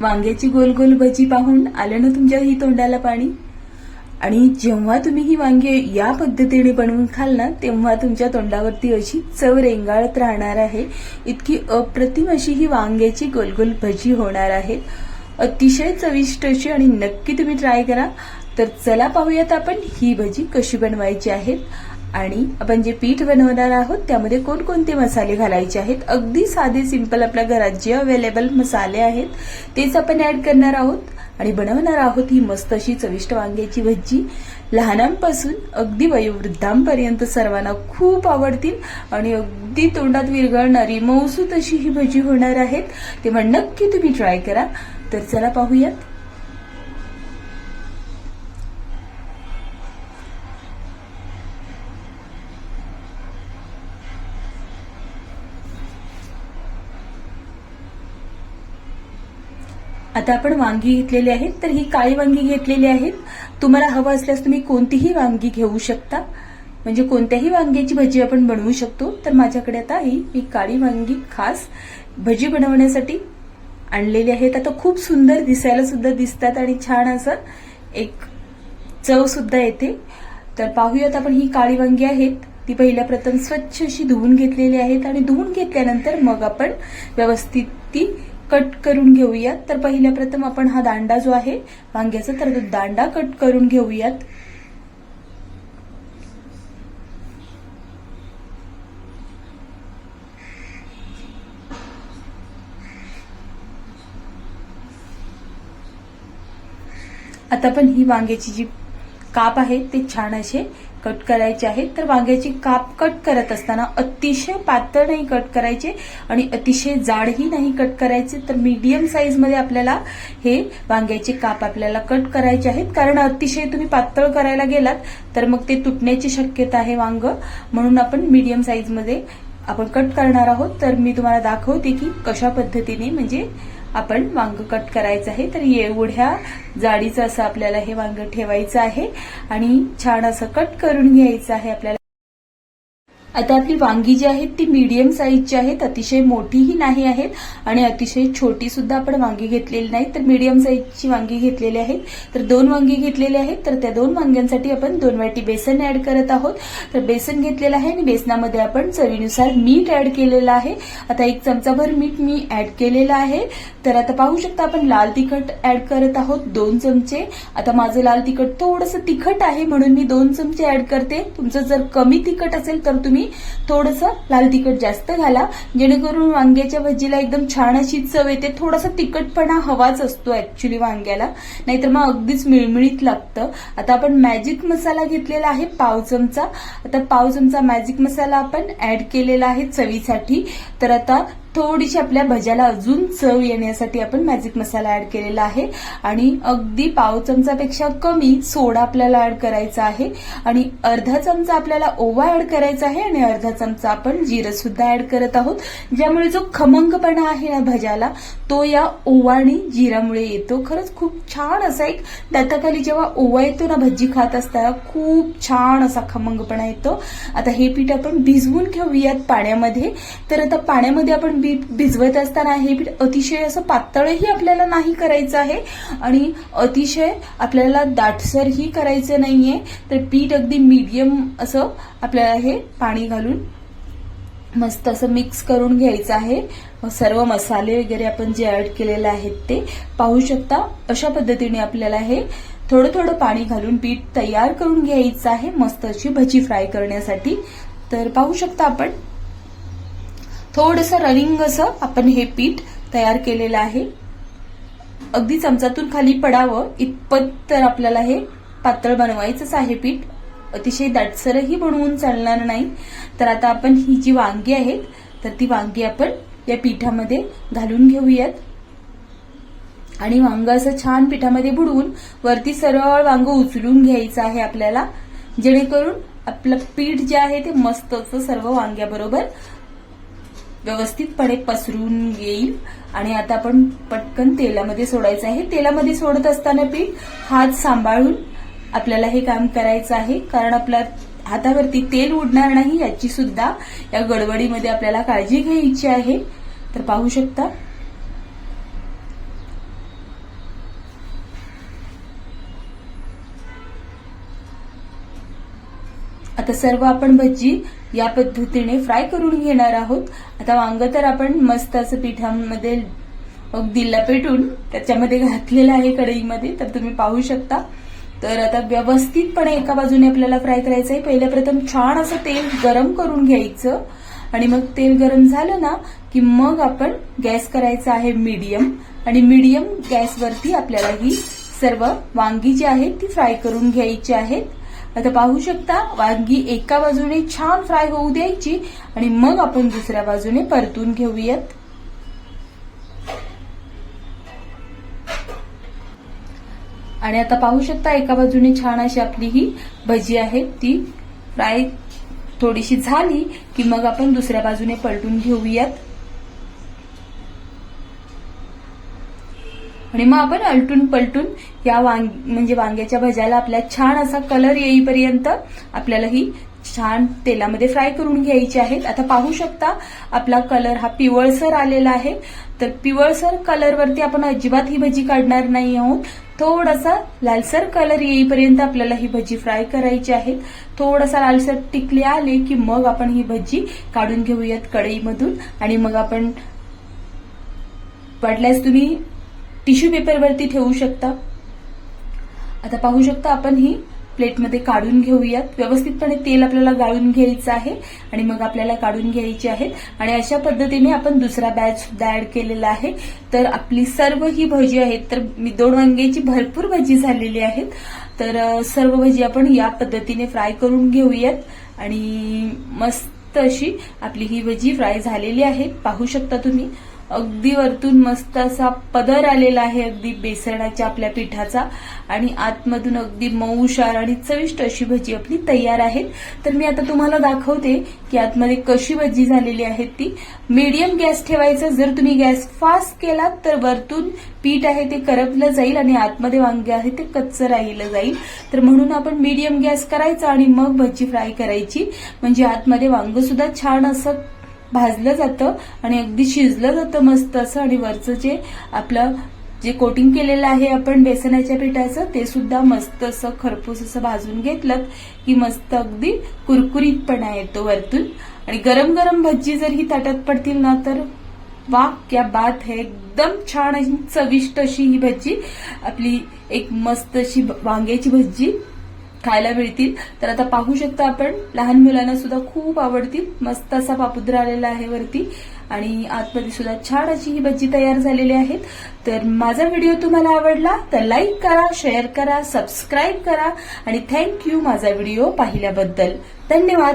वांग्याची गोल गोल भजी पाहून आलं ना तुमच्या ही तोंडाला पाणी? आणि जेव्हा तुम्ही ही वांगे या पद्धतीने बनवून खाल ना तेव्हा तुमच्या तोंडावरती अशी चव रेंगाळत राहणार आहे. इतकी अप्रतिम अशी ही वांग्याची गोल गोल भजी होणार आहे. अतिशय चविष्ट अशी आणि नक्की तुम्ही ट्राय करा. तर चला पाहूयात आपण ही भजी कशी बनवायची आहेत आणि आपण जे पीठ बनवणार आहोत त्यामध्ये कोणकोणते मसाले घालायचे आहेत? अगदी साधे सिंपल आपल्या घरात जे अवेलेबल मसाले आहेत तेच आपण ऍड करणार आहोत. आणि बनवणार आहोत ही मस्त अशी चविष्ट वांग्याची भजी लहानांपासून अगदी वयोवृद्धांपर्यंत सर्वांना खूप आवडतील आणि अगदी तोंडात विरघळणारी मौसूत अशी ही भजी होणार आहेत. तेव्हा नक्की तुम्ही ट्राय करा. तर चला पाहूयात. आता आपण वांगी घेतलेली आहेत तर ही काळी वांगी घेतलेली आहेत. तुम्हाला हवं असल्यास तुम्ही कोणतीही वांगी घेऊ शकता. म्हणजे कोणत्याही वांग्याची भजी आपण बनवू शकतो. तर माझ्याकडे आता ही मी काळी वांगी खास भजी बनवण्यासाठी आणलेली आहेत. आता खूप सुंदर दिसायला सुद्धा दिसतात आणि छान असं एक चव सुद्धा येते. तर पाहूयात आपण ही काळी वांगी आहेत. ती पहिल्या प्रथम स्वच्छ अशी धुवून घेतलेली आहेत आणि धुवून घेतल्यानंतर मग आपण व्यवस्थित ती कट करून घेऊयात. तर पहिल्या प्रथम आपण हा दांडा जो आहे वांग्याचा तर तो दांडा कट करून घेऊयात. आता पण ही वांग्याची जी काप आहेत ते छान असे कट करायचे आहेत. तर वांग्याची काप कट करत असताना अतिशय पातळ नाही कट करायचे आणि अतिशय जाडही नाही कट करायचे. तर मीडियम साईजमध्ये आपल्याला हे वांग्याचे काप आपल्याला कट करायचे आहेत. कारण अतिशय तुम्ही पातळ करायला गेलात तर मग ते तुटण्याची शक्यता आहे वांग. म्हणून आपण मीडियम साईजमध्ये आपण कट करणार आहोत. तर मी तुम्हाला दाखवते की कशा पद्धतीने म्हणजे आपण वांग कट करायचं आहे तर एवढ्या जाडीचं असं आपल्याला हे वांग ठेवायचं आहे आणि छान असं कट करून घ्यायचं आहे आपल्याला. आता आपली वांगी जी आहेत ती मीडियम साईजची आहेत अतिशय मोठीही नाही आहेत आणि अतिशय छोटी सुद्धा आपण वांगी घेतलेली नाही. तर मीडियम साईजची वांगी घेतलेली आहेत तर दोन वांगी घेतलेली आहेत. तर त्या दोन वांग्यांसाठी आपण दोन वाटी बेसन ऍड करत आहोत. तर बेसन घेतलेलं आहे आणि बेसनामध्ये आपण चवीनुसार मीठ ऍड केलेलं आहे. आता एक चमचाभर मीठ मी ऍड केलेलं आहे. तर आता पाहू शकता आपण लाल तिखट ऍड करत आहोत दोन चमचे. आता माझं लाल तिखट थोडंसं तिखट आहे म्हणून मी दोन चमचे ऍड करते. तुमचं जर कमी तिखट असेल तर तुम्ही थोडंसं लाल तिखट जास्त घाला. जेणेकरून वांग्याच्या भजीला एकदम छान अशी चव येते. थोडासा तिखटपणा हवाच असतो ऍक्च्युली वांग्याला. नाहीतर मग अगदीच मिळमिळीत लागतं. आता आपण मॅजिक मसाला घेतलेला आहे पाव चमचा. आता पाव चमचा मॅजिक मसाला आपण ऍड केलेला आहे चवीसाठी. तर आता थोडीशी आपल्या भज्याला अजून चव येण्यासाठी आपण मॅजिक मसाला ऍड केलेला आहे. आणि अगदी पाव चमचापेक्षा कमी सोडा आपल्याला ऍड करायचा आहे. आणि अर्धा चमचा आपल्याला ओवा ऍड करायचा आहे आणि अर्धा चमचा आपण जिरं सुद्धा ऍड करत आहोत. ज्यामुळे जो खमंगपणा आहे ना भज्याला तो या ओवा आणि जिरामुळे येतो. खरंच खूप छान असा एक दाताखाली जेव्हा ओवा येतो ना भजी खात असताना खूप छान असा खमंगपणा येतो. आता हे पीठ आपण भिजवून घेऊयात पाण्यामध्ये. तर आता पाण्यामध्ये आपण पीठ भिजवत असताना हे पीठ अतिशय असं पातळही आपल्याला नाही करायचं आहे. आणि अतिशय आपल्याला दाटसरही करायचं नाहीये. तर पीठ अगदी मीडियम असं आपल्याला हे पाणी घालून मस्त असं मिक्स करून घ्यायचं आहे. सर्व मसाले वगैरे आपण जे ऍड केलेले आहेत ते पाहू शकता. अशा पद्धतीने आपल्याला हे थोडं थोडं पाणी घालून पीठ तयार करून घ्यायचं आहे. मस्त अशी भजी फ्राय करण्यासाठी. तर पाहू शकता आपण. थोडंसं रनिंग असं आपण हे पीठ तयार केलेलं आहे. अगदी चमचातून खाली पडावं इतपत तर आपल्याला हे पातळ बनवायचंच आहे पीठ. अतिशय दाटसरही बनवून चालणार नाही. तर आता आपण ही जी वांगी आहेत तर ती वांगी आपण या पिठामध्ये घालून घेऊयात. आणि वांग असं छान पिठामध्ये बुडवून वरती सरळ वांग उचलून घ्यायचं आहे आपल्याला. जेणेकरून आपलं पीठ जे आहे ते मस्त असं सर्व वांग्याबरोबर व्यवस्थितपणे पसरून येईल. आणि आता आपण पटकन तेलामध्ये सोडायचं आहे. तेलामध्ये सोडत असताना पीठ हात सांभाळून आपल्याला हे काम करायचं आहे. कारण आपल्या हातावरती तेल उडणार नाही याची सुद्धा या गडबडीमध्ये आपल्याला काळजी घ्यायची आहे. तर पाहू शकता. आता सर्व आपण भजी या पद्धतीने फ्राय करून घेणार आहोत. आता वांग तर आपण मस्त असं पिठामध्ये अगदी लपेटून त्याच्यामध्ये घातलेलं आहे कढईमध्ये तर तुम्ही पाहू शकता. तर आता व्यवस्थितपणे एका बाजूने आपल्याला फ्राय करायचं आहे. पहिल्या प्रथम छान असं तेल गरम करून घ्यायचं. आणि मग तेल गरम झालं ना की मग आपण गॅस करायचा आहे मीडियम. आणि मीडियम गॅसवरती आपल्याला ही सर्व वांगी जी आहेत ती फ्राय करून घ्यायची आहेत. आता पाहू शकता वांगी एका बाजूने छान फ्राय होऊ द्यायची आणि मग आपण दुसऱ्या बाजूने परतून घेऊयात. आणि आता पाहू शकता एका बाजूने छान अशी आपली ही भजी आहे ती फ्राय थोडीशी झाली की मग आपण दुसऱ्या बाजूने पलटून घेऊयात. आणि मग आपण अलटून पलटून या वांग म्हणजे वांग्याच्या भज्याला आपल्या छान असा कलर येईपर्यंत आपल्याला ही छान तेलामध्ये फ्राय करून घ्यायची आहेत. आता पाहू शकता आपला कलर हा पिवळसर आलेला आहे. तर पिवळसर कलरवरती आपण अजिबात ही भजी काढणार नाही आहोत. थोडासा लालसर कलर येईपर्यंत आपल्याला ही भजी फ्राय करायची आहे. थोडासा लालसर टिकले आले की मग आपण ही भजी काढून घेऊयात कढईमधून. आणि मग आपण पडल्यास तुम्ही टिश्यू पेपरवरती ठेवू शकता. आता पाहू शकता आपण ही प्लेटमध्ये काढून घेऊयात. व्यवस्थितपणे तेल आपल्याला गाळून घ्यायचं आहे आणि मग आपल्याला काढून घ्यायचे आहेत. आणि अशा पद्धतीने आपण दुसरा बॅच सुद्धा ऍड केलेला आहे. तर आपली सर्व ही भजी आहेत. तर मी दोन वांग्याची भरपूर भजी झालेली आहेत. तर सर्व भजी आपण या पद्धतीने फ्राय करून घेऊयात. आणि मस्त अशी आपली ही भजी फ्राय झालेली आहे. पाहू शकता तुम्ही. अगदी वरतून मस्त असा पदर आलेला आहे अगदी बेसनाच्या आपल्या पिठाचा. आणि आतमधून अगदी मऊशार आणि चविष्ट अशी भजी आपली तयार आहे तर मी आता तुम्हाला दाखवते की आतमध्ये कशी भजी झालेली आहे ती. मीडियम गॅस ठेवायचा. जर तुम्ही गॅस फास्ट केलात तर वरतून पीठ आहे ते करपलं जाईल आणि आतमध्ये वांगे आहे ते कच्चं राहिलं जाईल. तर म्हणून आपण मीडियम गॅस करायचा आणि मग भजी फ्राय करायची. म्हणजे आतमध्ये वांग सुद्धा छान असं भाजलं जातं आणि अगदी शिजलं जातं मस्त असं आणि वरचं जे आपलं जे कोटिंग केलेलं आहे आपण बेसनाच्या पिठाचं ते सुद्धा मस्त असं खरपूस असं भाजून घेतलं की मस्त अगदी कुरकुरीतपणा येतो वरतून. आणि गरम गरम भज्जी जर ही ताटात पडतील ना तर वा क्या बात है. एकदम छान अशी चविष्ट अशी ही भज्जी आपली एक मस्त अशी वांग्याची भज्जी खायला मिळतील. तर आता पाहू शकता आपण लहान मुलांना सुद्धा खूप आवडतील. मस्त असा पापुद्रा आलेला आहे वरती. आणि आतमध्ये सुद्धा छान अशी ही भजी तयार झालेली आहेत. तर माझा व्हिडिओ तुम्हाला आवडला तर लाईक करा शेअर करा सबस्क्राईब करा. आणि थँक्यू माझा व्हिडिओ पाहिल्याबद्दल. धन्यवाद.